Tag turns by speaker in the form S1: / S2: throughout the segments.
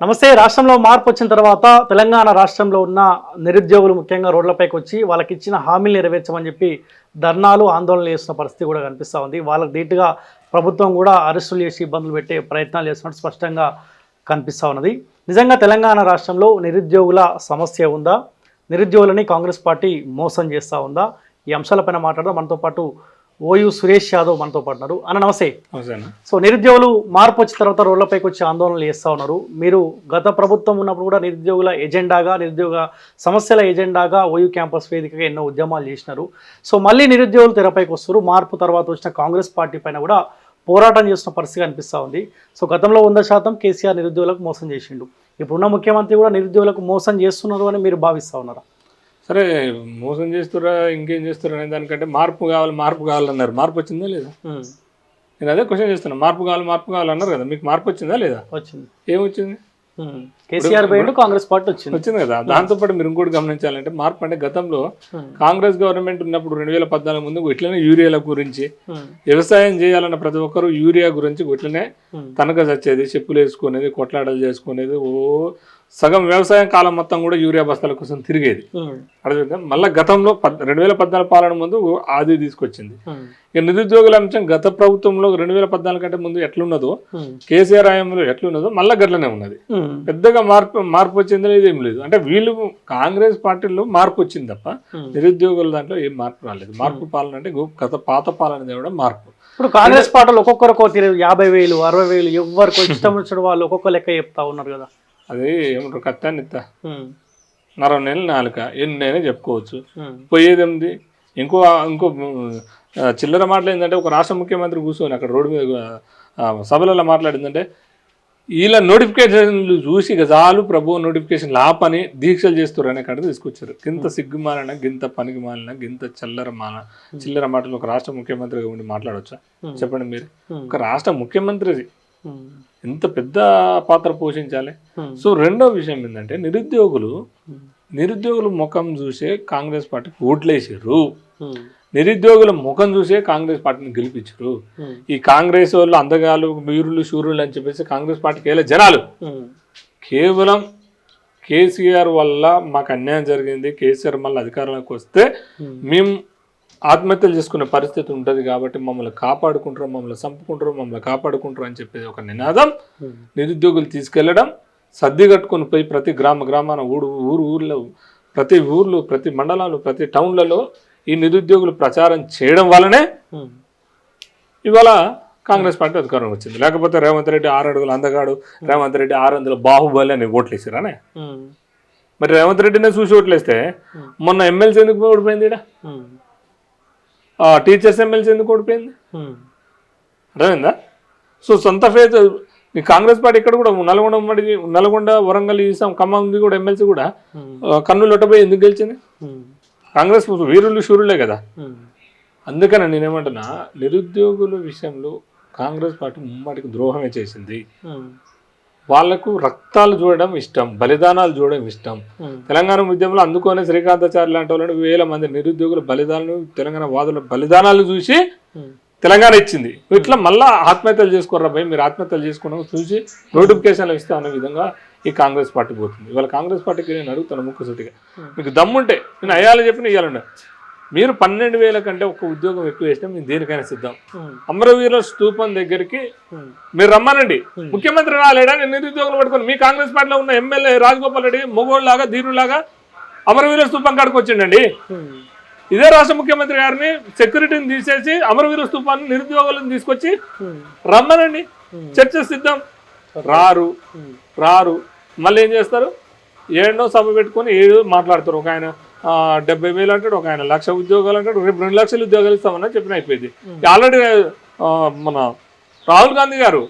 S1: నమస్తే రాష్ట్రంలో మార్పు వచ్చిన తర్వాత తెలంగాణ రాష్ట్రంలో ఉన్న నిరుద్యోగులు ముఖ్యంగా రోడ్లపైకి వచ్చి వాళ్ళకి ఇచ్చిన హామీలు నెరవేర్చమని చెప్పి ధర్నాలు ఆందోళనలు చేస్తున్న పరిస్థితి కూడా కనిపిస్తూ ఉంది. వాళ్ళకి ధీటుగా ప్రభుత్వం కూడా అరెస్టులు చేసి ఇబ్బందులు పెట్టే ప్రయత్నాలు చేస్తున్నట్టు స్పష్టంగా కనిపిస్తూ ఉన్నది. నిజంగా తెలంగాణ రాష్ట్రంలో నిరుద్యోగుల సమస్య ఉందా? నిరుద్యోగులని కాంగ్రెస్ పార్టీ మోసం చేస్తూ ఉందా? ఈ అంశాలపైన మాట్లాడదాం. మనతో పాటు ఓయు సురేష్ యాదవ్ మనతో పాటు ఉన్నారు. అన్న నమస్తే. సో నిరుద్యోగులు మార్పు వచ్చిన తర్వాత రోడ్లపైకి వచ్చి ఆందోళనలు చేస్తూ ఉన్నారు. మీరు గత ప్రభుత్వం ఉన్నప్పుడు కూడా నిరుద్యోగుల ఎజెండాగా నిరుద్యోగ సమస్యల ఎజెండాగా ఓయూ క్యాంపస్ వేదికగా ఎన్నో ఉద్యమాలు చేసినారు. సో మళ్ళీ నిరుద్యోగులు తెరపైకి వస్తారు మార్పు తర్వాత వచ్చిన కాంగ్రెస్ పార్టీ పైన కూడా పోరాటం చేస్తున్న పరిస్థితి కనిపిస్తూ ఉంది. సో గతంలో వంద శాతం కేసీఆర్ నిరుద్యోగులకు మోసం చేసిండు. ఇప్పుడున్న ముఖ్యమంత్రి కూడా నిరుద్యోగులకు మోసం చేస్తున్నారు అని మీరు భావిస్తూ ఉన్నారా?
S2: సరే మోసం చేస్తురా ఇంకేం చేస్తురా అనే దానికంటే మార్పు కావాలి మార్పు కావాలన్నారు మార్పు వచ్చిందా లేదా? నేను అదే క్వశ్చన్ చేస్తున్నా. మార్పు కావాలి మార్పు కావాలన్నారు కదా. మీకు మార్పు వచ్చిందా లేదా?
S1: వచ్చింది.
S2: ఏమొచ్చింది?
S1: కేసీఆర్ పోయిండు కాంగ్రెస్ పార్టీ వచ్చింది.
S2: వచ్చింది కదా. దాంతోపాటు మీరు ఇంకోటి గమనించాలంటే మార్పు అంటే గతంలో. కాంగ్రెస్ గవర్నమెంట్ ఉన్నప్పుడు రెండు వేల పద్నాలుగు ముందు ఇట్లనే యూరియాల గురించి. వ్యవసాయం చేయాలన్న ప్రతి ఒక్కరు యూరియా గురించి ఇట్లనే. తనక చచ్చేది చెప్పులు వేసుకునేది కొట్లాటలు చేసుకునేది ఓ సగం వ్యవసాయం కాలం మొత్తం కూడా యూరియా బస్తాల కోసం తిరిగేది. అర్థమైందా మళ్ళీ గతంలో రెండు వేల పద్నాలుగు పాలన ముందు అది తీసుకొచ్చింది. ఇక నిరుద్యోగుల అంశం గత ప్రభుత్వంలో రెండు వేల పద్నాలుగు కంటే ముందు ఎట్లున్నదో. కేసీఆర్ హయాంలో ఎట్లున్నదో మళ్ళీ గట్లనే ఉన్నది. పెద్దగా మార్పు మార్పు వచ్చింది అనేది ఏం లేదు అంటే వీళ్ళు కాంగ్రెస్ పార్టీలో మార్పు వచ్చింది తప్ప. నిరుద్యోగుల దాంట్లో ఏం మార్పు రాలేదు మార్పు పాలన అంటే గత పాత పాలన కూడా మార్పు
S1: ఇప్పుడు కాంగ్రెస్ పార్టీలు ఒక్కొక్కరు యాభై వేలు అరవై వేలు ఎవరికి ఇష్టం వచ్చిన వాళ్ళు ఒక్కొక్క లెక్క చెప్తా ఉన్నారు కదా
S2: అది ఏమంటారు
S1: ఉమ్,
S2: నరవ నెల నాలుక ఎన్నైనా చెప్పుకోవచ్చు. పోయేది ఉంది ఇంకో ఇంకో చిల్లర మాటలు ఏంటంటే ఒక రాష్ట్ర ముఖ్యమంత్రి కూర్చొని అక్కడ రోడ్డు మీద సభలలో మాట్లాడిందంటే వీళ్ళ నోటిఫికేషన్లు చూసి చాలు ప్రభు నోటిఫికేషన్ ఆపని దీక్షలు చేస్తారు అనే కాడ తీసుకొచ్చారు. గింత సిగ్గుమాలన గింత పనికి మాలిన గింత చిల్లర మాల చిల్లర మాటలు ఒక రాష్ట్ర ముఖ్యమంత్రిగా ఉండి మాట్లాడవచ్చా చెప్పండి మీరు. ఒక రాష్ట్ర ముఖ్యమంత్రి
S1: ఉమ్,
S2: ఎంత పెద్ద పాత్ర పోషించాలి. సో రెండో విషయం ఏంటంటే నిరుద్యోగులు నిరుద్యోగుల ముఖం చూసే కాంగ్రెస్ పార్టీకి ఓట్లేసారు నిరుద్యోగుల ముఖం చూసే కాంగ్రెస్ పార్టీని గెలిపించరు ఈ కాంగ్రెస్ వాళ్ళు అందగాలు వీరులు శూరులు అని చెప్పేసి కాంగ్రెస్ పార్టీకి వెళ్ళే జనాలు. కేవలం కేసీఆర్ వల్ల మాకు అన్యాయం జరిగింది కేసీఆర్ మళ్ళీ అధికారంలోకి వస్తే మేము ఆత్మహత్యలు చేసుకునే పరిస్థితి ఉంటుంది కాబట్టి మమ్మల్ని కాపాడుకుంటారు మమ్మల్ని చంపుకుంటారు మమ్మల్ని కాపాడుకుంటారు అని చెప్పేది ఒక నినాదం.
S1: ఉమ్,
S2: నిరుద్యోగులు తీసుకెళ్ళడం సర్ది కట్టుకొని పోయి ప్రతి గ్రామ గ్రామాన ఊరు ఊరు ఊర్లో ప్రతి ఊర్లు ప్రతి మండలాలు ప్రతి టౌన్లలో ఈ నిరుద్యోగులు ప్రచారం చేయడం వల్లనే
S1: ఉమ్,
S2: ఇవాళ కాంగ్రెస్ పార్టీ అధికారం వచ్చింది. లేకపోతే రేవంత్ రెడ్డి ఆరు అడుగులు అందగాడు రేవంత్ రెడ్డి ఆరు వందల బాహుబలి అని ఓట్లు వేసారనే
S1: ఉమ్,
S2: మరి రేవంత్ రెడ్డినే చూసి ఓట్లేస్తే మొన్న ఎమ్మెల్సీ ఎందుకు ఓడిపోయింది టీచర్స్ ఎమ్మెల్సీ ఎందుకు ఓడిపోయింది? అర్థమైందా? సో సొంత ఫేజ్ ఈ కాంగ్రెస్ పార్టీ ఇక్కడ కూడా నల్గొండ ఉమ్మడి నల్గొండ వరంగల్ ఈసాం ఖమ్మంది కూడా ఎమ్మెల్సీ కూడా కన్నులు ఒట్టపోయి ఎందుకు గెలిచింది? కాంగ్రెస్ వీరులు శూరులే కదా. అందుకని నేనేమంటున్నా నిరుద్యోగుల విషయంలో కాంగ్రెస్ పార్టీ ముమ్మడికి ద్రోహమే చేసింది. వాళ్ళకు రక్తాలు చూడడం ఇష్టం బలిదానాలు చూడడం ఇష్టం. తెలంగాణ ఉద్యమంలో అందుకోనే శ్రీకాంతాచార్య లాంటి వాళ్ళని వేల మంది నిరుద్యోగుల బలిదానాలు తెలంగాణ వాదుల బలిదానాలు చూసి తెలంగాణ ఇచ్చింది. ఇట్లా మళ్ళా ఆత్మహత్యలు చేసుకోరా భయ్? మీరు ఆత్మహత్యలు చేసుకోవడం చూసి నోటిఫికేషన్లు ఇస్తే అనే విధంగా ఈ కాంగ్రెస్ పార్టీ పోతుంది. ఇవాళ కాంగ్రెస్ పార్టీకి నేను అడుగుతాను ముక్కుసూటిగా మీకు దమ్ముంటే నేను అయ్యాలి చెప్పిన ఇవ్వాలండి మీరు పన్నెండు వేల కంటే ఒక ఉద్యోగం ఎక్కువ వేసినా మేము దేనికైనా సిద్ధం. అమరవీరుల స్తూపం దగ్గరికి మీరు రమ్మనండి. ముఖ్యమంత్రి రాలేడా? నేను నిరుద్యోగులు పట్టుకొని మీ కాంగ్రెస్ పార్టీలో ఉన్న ఎమ్మెల్యే రాజగోపాల్ రెడ్డి మొగోళ్ళలాగా ధీరులాగా అమరవీరుల స్తూపం కాడికి వచ్చిండండి. ఇదే రాష్ట్ర ముఖ్యమంత్రి గారిని సెక్యూరిటీని తీసేసి అమరవీర స్తూపాన్ని నిరుద్యోగులను తీసుకొచ్చి రమ్మనండి. చర్చ సిద్ధం. రారు. రారు. మళ్ళీ ఏం చేస్తారు? ఏడో సభ పెట్టుకొని ఏదో మాట్లాడతారు ఒక ఆయన. డెబ్బై వేలు అంటాడు ఒక ఆయన లక్ష ఉద్యోగాలు అంటాడు రేపు రెండు లక్షల ఉద్యోగాలు ఇస్తామని చెప్పిన అయిపోయింది. ఆల్రెడీ మన రాహుల్ గాంధీ గారు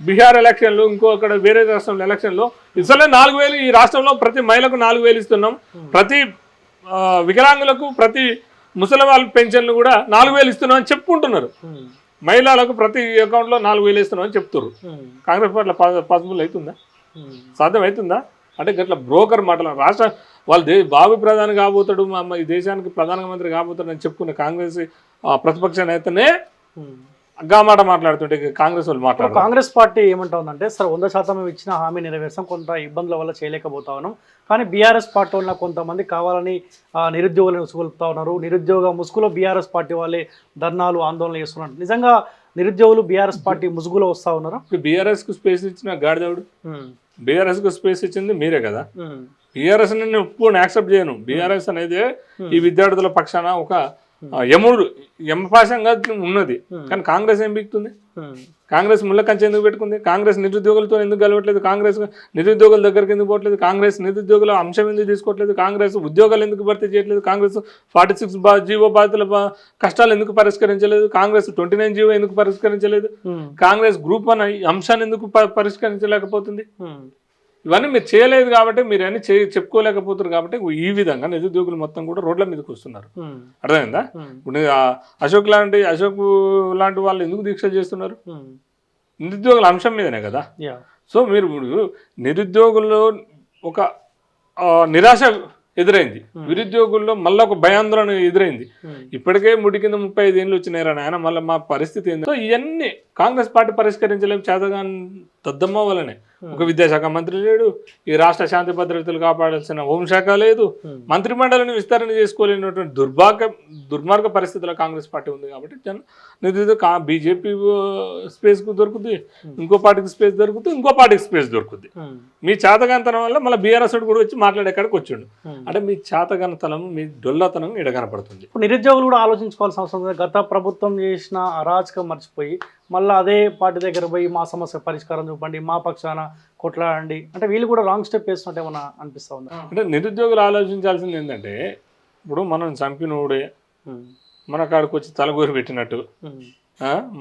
S2: బీహార్ ఎలక్షన్లు ఇంకో అక్కడ వేరే రాష్ట్రంలో ఎలక్షన్లో ఇసలే నాలుగు వేలు ఈ రాష్ట్రంలో ప్రతి మహిళకు నాలుగు వేలు ఇస్తున్నాం. ప్రతి వికలాంగులకు ప్రతి ముసలి వాళ్ళ పెన్షన్లు కూడా నాలుగు వేలు ఇస్తున్నాం అని చెప్పుకుంటున్నారు. మహిళలకు ప్రతి అకౌంట్లో నాలుగు వేలు ఇస్తున్నాం అని చెప్తున్నారు కాంగ్రెస్ పార్టీలో పాసిబుల్ అవుతుందా? సాధ్యం అవుతుందా? అంటే గట్ల బ్రోకర్ మాటలు. రాష్ట్ర వాళ్ళు దే బాబు ప్రధాని కాబోతాడు మా ఈ దేశానికి ప్రధానమంత్రి కాబోతాడు అని చెప్పుకున్న కాంగ్రెస్ ప్రతిపక్ష నేతనే
S1: ఉమ్,
S2: గా మాట మాట్లాడుతుంటే కాంగ్రెస్ వాళ్ళు మాట్లాడారు.
S1: కాంగ్రెస్ పార్టీ ఏమంటా ఉందంటే సరే వంద శాతం ఇచ్చిన హామీ నెరవేర్చాం కొంత ఇబ్బందుల వల్ల చేయలేకపోతా ఉన్నాం కానీ బీఆర్ఎస్ పార్టీ ఉన్న కొంతమంది కావాలని నిరుద్యోగులను ఉసుగొలుపుతా ఉన్నారు. నిరుద్యోగ ముసుగులో బీఆర్ఎస్ పార్టీ వాళ్ళే ధర్నాలు ఆందోళన చేస్తున్నారు. నిజంగా నిరుద్యోగులు బీఆర్ఎస్ పార్టీ ముసుగులో వస్తా ఉన్నారా?
S2: ఇప్పుడు బీఆర్ఎస్కు స్పేస్ ఇచ్చిన గాడిదవుడు? బీఆర్ఎస్కు స్పేస్ ఇచ్చింది మీరే కదా. బీఆర్ఎస్ నేను ఒప్పుకొని యాక్సెప్ట్ చేయను. బీఆర్ఎస్ అనేది ఈ విద్యార్థుల పక్షాన ఒక యముడు యమపాశంగా ఉన్నది. కానీ కాంగ్రెస్ ఏం బిగుతుంది కాంగ్రెస్ ముళ్ళ కంచె ఎందుకు పెట్టుకుంది? కాంగ్రెస్ నిరుద్యోగులతో ఎందుకు కలవట్లేదు కాంగ్రెస్ నిరుద్యోగుల దగ్గరికి ఎందుకు పోవట్లేదు? కాంగ్రెస్ నిరుద్యోగుల అంశం ఎందుకు తీసుకోవట్లేదు? కాంగ్రెస్ ఉద్యోగాలు ఎందుకు భర్తీ చేయట్లేదు? కాంగ్రెస్ ఫార్టీ సిక్స్ బా జీవో బాధితుల కష్టాలు ఎందుకు పరిష్కరించలేదు? కాంగ్రెస్ ట్వంటీ నైన్ జీవో ఎందుకు పరిష్కరించలేదు? కాంగ్రెస్ గ్రూప్ అన్న ఈ అంశాన్ని ఎందుకు పరిష్కరించలేకపోతుంది? ఇవన్నీ మీరు చేయలేదు కాబట్టి మీరు అన్ని చెప్పుకోలేకపోతున్నారు కాబట్టి ఈ విధంగా నిరుద్యోగులు మొత్తం కూడా రోడ్ల మీదకి వస్తున్నారు. అర్థమైందా? ఇప్పుడు అశోక్ లాంటి అశోక్ లాంటి వాళ్ళు ఎందుకు దీక్ష చేస్తున్నారు? నిరుద్యోగుల అంశం మీదనే కదా? సో మీరు ఇప్పుడు నిరుద్యోగుల్లో ఒక నిరాశ ఎదురైంది. నిరుద్యోగుల్లో మళ్ళీ ఒక భయాందోళన ఎదురైంది. ఇప్పటికే ముడి కింద ముప్పై ఐదు ఏళ్ళు వచ్చినాయి నాయన మళ్ళీ మా పరిస్థితి సో ఇవన్నీ కాంగ్రెస్ పార్టీ పరిష్కరించలేము చేతగాని దద్దమ్మ వల్లనే. ఒక విద్యాశాఖ మంత్రి లేడు ఈ రాష్ట్ర శాంతి భద్రతలు కాపాడాల్సిన హోంశాఖ లేదు మంత్రిమండలిని విస్తరణ చేసుకోలేనటువంటి దుర్భాగ్య దుర్మార్గ పరిస్థితుల్లో కాంగ్రెస్ పార్టీ ఉంది కాబట్టి జన కా బీజేపీ స్పేస్కు దొరుకుతుంది ఇంకో పార్టీకి స్పేస్ దొరుకుతుంది ఇంకో పార్టీకి స్పేస్ దొరుకుతుంది మీ చేతగాంతనం వల్ల మళ్ళీ బీఆర్ఎస్ కూడా వచ్చి మాట్లాడేకాడికి వచ్చిండు. అంటే మీ చేతగానతనం మీ డొల్లతనం ఇడ కనపడుతుంది.
S1: ఇప్పుడు నిరుద్యోగులు కూడా ఆలోచించుకోవాల్సిన అవసరం గత ప్రభుత్వం చేసిన అరాచకం మర్చిపోయి మళ్ళీ అదే పార్టీ దగ్గర పోయి మా సమస్య పరిష్కారం చూపండి మా పక్షాన కొట్లాడండి. అంటే వీళ్ళు కూడా రాంగ్ స్టెప్ వేస్తున్నట్టు ఏమన్నా అనిపిస్తా ఉందా?
S2: అంటే నిరుద్యోగులు ఆలోచించాల్సింది ఏంటంటే ఇప్పుడు మనం చంపినోడే మన కాడికి వచ్చి తలగూరి పెట్టినట్టు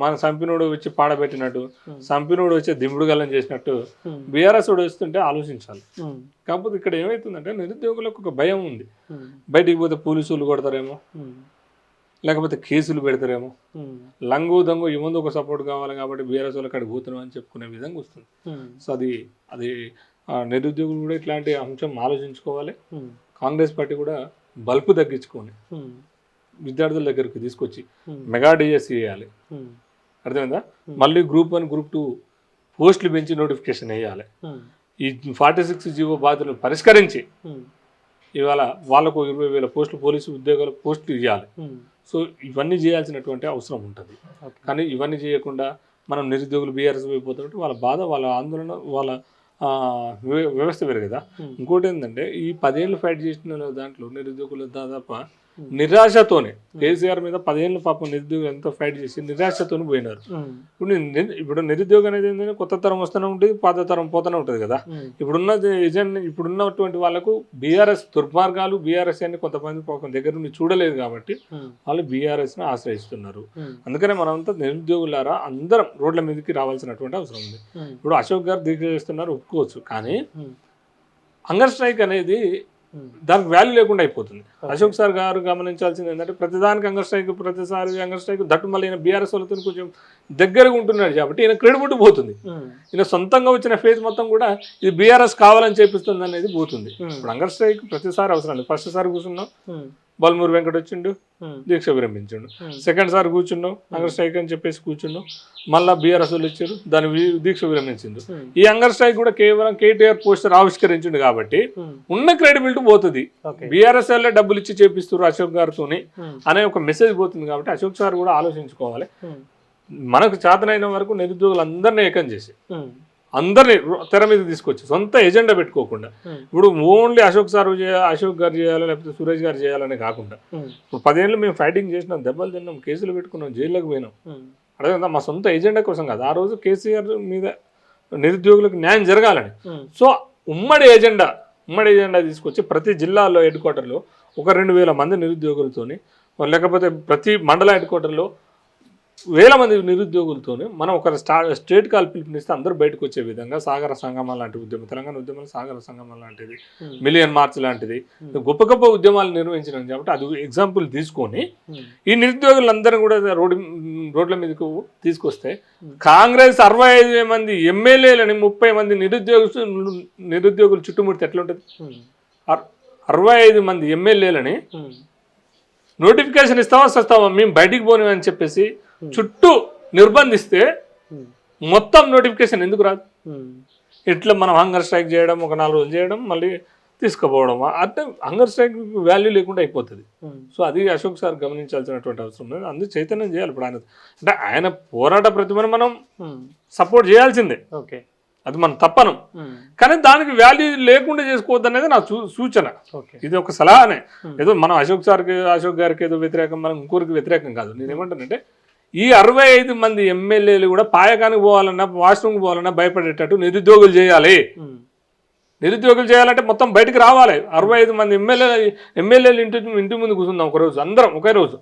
S2: మన చంపినోడు వచ్చి పాడబెట్టినట్టు చంపినోడు వచ్చి దింపుడు గల్లం చేసినట్టు బీఆర్ఎస్ వస్తుంటే ఆలోచించాలి. కాకపోతే ఇక్కడ ఏమవుతుందంటే నిరుద్యోగులకు ఒక భయం ఉంది. బయటికి పోతే పోలీసులు కొడతారేమో. లేకపోతే కేసులు పెడతారేమో. లంగు దంగు ఈ ముందు ఒక సపోర్ట్ కావాలి కాబట్టి బీఆర్ఎస్ వాళ్ళు అక్కడికి పోతున్నాం అని చెప్పుకునే విధంగా వస్తుంది. సో అది అది నిరుద్యోగులు కూడా ఇట్లాంటి అంశం ఆలోచించుకోవాలి. కాంగ్రెస్ పార్టీ కూడా బల్బు తగ్గించుకొని విద్యార్థుల దగ్గరికి తీసుకొచ్చి మెగా డిఎస్సి చేయాలి. అర్థమైందా? మళ్ళీ గ్రూప్ వన్ గ్రూప్ టూ పోస్టులు పెంచి నోటిఫికేషన్ వేయాలి. ఈ ఫార్టీ సిక్స్ జీవో బాధ్యతలు పరిష్కరించి ఇవాళ వాళ్ళకు ఇరవై వేల పోస్టులు పోలీసు ఉద్యోగాల పోస్టులు ఇవ్వాలి సో ఇవన్నీ చేయాల్సినటువంటి అవసరం ఉంటుంది. కానీ ఇవన్నీ చేయకుండా మనం నిరుద్యోగులు బీఆర్ఎస్ అయిపోతున్నట్టు వాళ్ళ బాధ వాళ్ళ ఆందోళన వాళ్ళ వ్యవస్థ వేరు కదా ఇంకోటి ఏంటంటే ఈ పదేళ్ళు ఫైట్ చేసిన దాంట్లో నిరుద్యోగులు దాదాపు నిరాశతోనే కేసీఆర్ మీద పదేళ్ళు పాపం నిరుద్యోగులు ఎంతో ఫైట్ చేసి నిరాశతోనే పోయినారు. ఇప్పుడు ఇప్పుడు నిరుద్యోగం అనేది ఏంటంటే కొత్త తరం వస్తూనే ఉంటుంది పాత తరం పోతూనే ఉంటుంది కదా. ఇప్పుడున్న ఏజెంట్ ఇప్పుడున్నటువంటి వాళ్ళకు బీఆర్ఎస్ దుర్మార్గాలు బీఆర్ఎస్ అని కొంతమంది పాపం దగ్గర నుండి చూడలేదు కాబట్టి వాళ్ళు బీఆర్ఎస్ని ఆశ్రయిస్తున్నారు. అందుకనే మనమంతా నిరుద్యోగులారా అందరం రోడ్ల మీదకి రావాల్సినటువంటి అవసరం ఉంది. ఇప్పుడు అశోక్ గారు దీక్ష చేస్తున్నారు ఒప్పుకోవచ్చు కానీ హంగర్ స్ట్రైక్ అనేది దానికి వాల్యూ లేకుండా అయిపోతుంది. అశోక్ సార్ గారు గమనించాల్సింది ఏంటంటే ప్రతిదానికి హంగర్ స్ట్రైక్ ప్రతిసారి హంగర్ స్ట్రైక్ దట్టు మళ్ళీ ఈయన బీఆర్ఎస్ వాళ్ళతో కొంచెం దగ్గరగా ఉంటున్నాడు కాబట్టి ఈయన క్రెడిబిలిటీ పోతుంది. ఈయన సొంతంగా వచ్చిన ఫేజ్ మొత్తం కూడా ఇది బీఆర్ఎస్ కావాలని చేపిస్తుంది అనేది పోతుంది. ఇప్పుడు హంగర్ స్ట్రైక్ ప్రతిసారి అవసరం లేదు. ఫస్ట్ సారి కూర్చున్నాం. బల్మూరు వెంకట వచ్చిండు దీక్ష విరమించిండు. సెకండ్ సార్ కూర్చున్నాం హంగర్ స్ట్రైక్ అని చెప్పేసి కూర్చున్నాం. మళ్ళా బీఆర్ఎస్ వాళ్ళు ఇచ్చారు దాని దీక్ష విరమించిండు. ఈ హంగర్ స్ట్రైక్ కూడా కేవలం కేటీఆర్ పోస్టర్ ఆవిష్కరించిండు కాబట్టి ఉన్న క్రెడిబిలిటీ పోతుంది. బీఆర్ఎస్ వాళ్ళే డబ్బులు ఇచ్చి చేపిస్తారు అశోక్ గారితోని అనే ఒక మెసేజ్ పోతుంది కాబట్టి అశోక్ సార్ కూడా ఆలోచించుకోవాలి. మనకు చేతనైన వరకు నిరుద్యోగులందరినీ ఏకం చేసి అందరినీ తెర మీద తీసుకొచ్చి సొంత ఎజెండా పెట్టుకోకుండా ఇప్పుడు ఓన్లీ అశోక్ సార్ చేయాలి అశోక్ గారు చేయాలి లేకపోతే సురేష్ గారు చేయాలని కాకుండా ఇప్పుడు పదేళ్ళు మేము ఫైటింగ్ చేసినాం దెబ్బలు తిన్నాం కేసులు పెట్టుకున్నాం జైల్లోకి పోయినాం. అదే కదా మా సొంత ఎజెండా కోసం కాదు. ఆ రోజు కేసీఆర్ మీద నిరుద్యోగులకు న్యాయం జరగాలని. సో ఉమ్మడి ఎజెండా ఉమ్మడి ఎజెండా తీసుకొచ్చి ప్రతి జిల్లాలో హెడ్ క్వార్టర్లో ఒక రెండు వేల మంది నిరుద్యోగులతోని లేకపోతే ప్రతి మండల హెడ్ క్వార్టర్లో వేల మంది నిరుద్యోగులతోని మనం ఒక స్టా స్టేట్ కాల్ పిలుపునిస్తే అందరూ బయటకు వచ్చే విధంగా సాగర సంగమం లాంటి ఉద్యమం తెలంగాణ ఉద్యమం సాగర సంగమం లాంటిది మిలియన్ మార్చ్ లాంటిది గొప్ప గొప్ప ఉద్యమాలు నిర్వహించినాం కాబట్టి అది ఎగ్జాంపుల్ తీసుకొని ఈ నిరుద్యోగులందరూ కూడా రోడ్డు రోడ్ల మీదకు తీసుకొస్తే కాంగ్రెస్ అరవై ఐదు మంది ఎమ్మెల్యేలని ముప్పై మంది నిరుద్యోగ నిరుద్యోగులు చుట్టుముడితే ఎట్లుంటుంది? అర- అరవై ఐదు మంది ఎమ్మెల్యేలని నోటిఫికేషన్ ఇస్తావా వస్తావా? మేము బయటికి పోని అని చెప్పేసి చుట్టూ నిర్బంధిస్తే
S1: ఉమ్,
S2: మొత్తం నోటిఫికేషన్ ఎందుకు రాదు?
S1: ఉమ్,
S2: ఇట్లా మనం హంగర్ స్ట్రైక్ చేయడం ఒక నాలుగు రోజులు చేయడం మళ్ళీ తీసుకుపోవడం. అంటే హంగర్ స్ట్రైక్ వాల్యూ లేకుండా అయిపోతుంది. సో అది అశోక్ సార్ గమనించాల్సినటువంటి అవసరం ఉంది అందుకు చైతన్యం చేయాలి ఇప్పుడు ఆయన. అంటే ఆయన పోరాట ప్రతిభను మనం సపోర్ట్ చేయాల్సిందే.
S1: ఓకే
S2: అది మనం తప్పను. కానీ దానికి వాల్యూ లేకుండా చేసుకోవద్దు అనేది నా సూచన. ఇది ఒక సలహానే.
S1: Hmm.
S2: ఏదో మనం అశోక్ సార్కి అశోక్ గారికి ఏదో వ్యతిరేకం మనం ఇంకోరికి వ్యతిరేకం కాదు. నేను ఏమంటానంటే ఈ అరవై ఐదు మంది ఎమ్మెల్యేలు కూడా పాయకానికి పోవాలన్నా వాష్రూమ్కి పోవాలన్నా భయపడేటట్టు నిరుద్యోగులు చేయాలి. నిరుద్యోగులు చేయాలంటే మొత్తం బయటికి రావాలి. అరవై ఐదు మంది ఎమ్మెల్యే ఎమ్మెల్యేలు ఇంటి ఇంటి ముందు కూర్చుందాం ఒక రోజు అందరం ఒకే రోజు.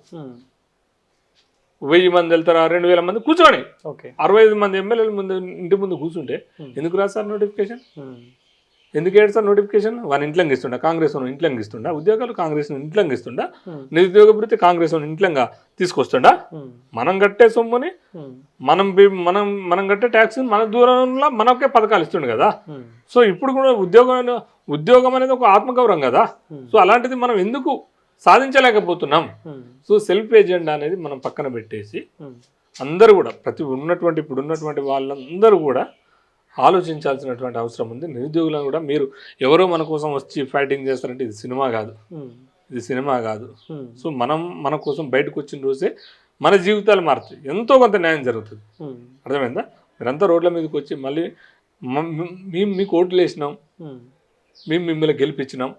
S2: వెయ్యి మంది వెళ్తారా రెండు వేల మంది కూర్చోని.
S1: ఓకే.
S2: అరవై ఐదు మంది ఎమ్మెల్యేల ముందు ఇంటి ముందు కూర్చుంటే. ఎందుకు రాదు సార్ నోటిఫికేషన్ ఎందుకు ఏడు సార్ నోటిఫికేషన్ వాళ్ళ ఇంట్లోకి ఇస్తుండా కాంగ్రెస్ వాళ్ళు ఇంట్లోకి ఇస్తుండా ఉద్యోగాలు కాంగ్రెస్ ఇంట్లోకి ఇస్తుండా
S1: ఉమ్,
S2: నిరుద్యోగ వృత్తి కాంగ్రెస్ వాళ్ళు ఇంట్లోగా తీసుకొస్తుండా?
S1: ఉమ్,
S2: మనం కట్టే సొమ్ముని
S1: ఉమ్,
S2: మనం మనం మనం కట్టే ట్యాక్స్ మన దూరంలో మనకే పథకాలు ఇస్తుండే కదా? సో ఇప్పుడు కూడా ఉద్యోగం ఉద్యోగం అనేది ఒక ఆత్మగౌరవం కదా?
S1: Hmm.
S2: సో అలాంటిది మనం ఎందుకు సాధించలేకపోతున్నాం? సో సెల్ఫ్ ఎజెండా అనేది మనం పక్కన పెట్టేసి అందరూ కూడా ప్రతి ఉన్నటువంటి ఇప్పుడు ఉన్నటువంటి వాళ్ళందరూ కూడా ఆలోచించాల్సినటువంటి అవసరం ఉంది. నిరుద్యోగులను కూడా మీరు ఎవరో మన కోసం వచ్చి ఫైటింగ్ చేస్తారంటే ఇది సినిమా కాదు. ఇది సినిమా కాదు. సో మనం మన కోసం బయటకు వచ్చిన రోజే మన జీవితాలు మారుతాయి ఎంతో కొంత న్యాయం జరుగుతుంది. అర్థమైందా? మీరంతా రోడ్ల మీదకి వచ్చి మళ్ళీ మేము మీకు ఓట్లు వేసినాం. మేము మిమ్మల్ని గెలిపించినాం.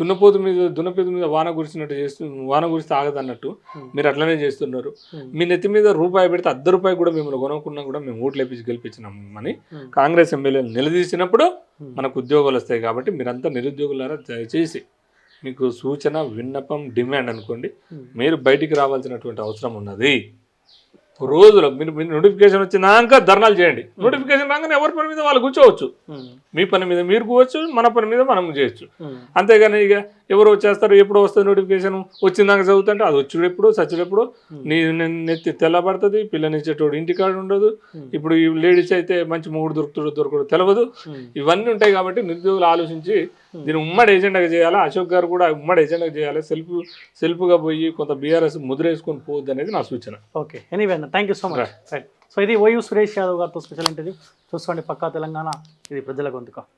S2: దున్నపోతు మీద దున్నపోతు మీద వాన కురిసినట్టు చేస్తూ వాన కురిస్తే ఆగదన్నట్టు. మీరు అట్లనే చేస్తున్నారు. మీ నెత్తి మీద రూపాయి పెడితే అర్ధ రూపాయి కూడా మిమ్మల్ని కొనుక్కున్నా కూడా మేము ఓట్లు వేపించి గెలిపించినాం అని
S1: Hmm.
S2: కాంగ్రెస్ ఎమ్మెల్యేలు నిలదీసినప్పుడు. మనకు ఉద్యోగాలు వస్తాయి కాబట్టి మీరంతా నిరుద్యోగులారా దయచేసి మీకు సూచన విన్నపం డిమాండ్ అనుకోండి. మీరు బయటికి రావాల్సినటువంటి అవసరం ఉన్నది రోజులో మీరు నోటిఫికేషన్ వచ్చినాక ధర్నాలు చేయండి. నోటిఫికేషన్ రాగానే ఎవరి పని మీద వాళ్ళు కూర్చోవచ్చు. మీ పని మీద మీరు కూర్చోవచ్చు మన పని మీద మనం చేయొచ్చు. అంతేగాని ఇక ఎవరు వచ్చేస్తారు ఎప్పుడు వస్తుంది నోటిఫికేషన్ వచ్చిందాక చదువుతుంటే అది వచ్చుడు ఎప్పుడు సచ్చుడు ఎప్పుడు. నీ నెత్తి తెల్లబడుతుంది పిల్లనిచ్చేటోడు ఇంటికాడ ఉండదు.
S1: Hmm.
S2: ఇప్పుడు ఈ లేడీస్ అయితే మంచి మూడు దొరుకుతాడు దొరకడు తెలియదు
S1: ఉమ్,
S2: ఇవన్నీ ఉంటాయి కాబట్టి నిరుద్యోగులు ఆలోచించి దీన్ని ఉమ్మడి ఏజెండాగా చేయాలి? అశోక్ గారు కూడా ఉమ్మడి ఏజెండాగా చేయాలి? సెల్ఫ్ సెల్ఫ్గా పోయి కొంత బీఆర్ఎస్ ముద్రేసుకొని పోవద్దు అనేది నా సూచన.
S1: ఓకే ఎనీవే అన్న thank you so much right so ఇది ఓయూ సురేష్ యాదవ్ గారితో స్పెషల్ ఇంటర్వ్యూ చూసుకోండి పక్కా తెలంగాణ. ఇది ప్రజల గొంతుక.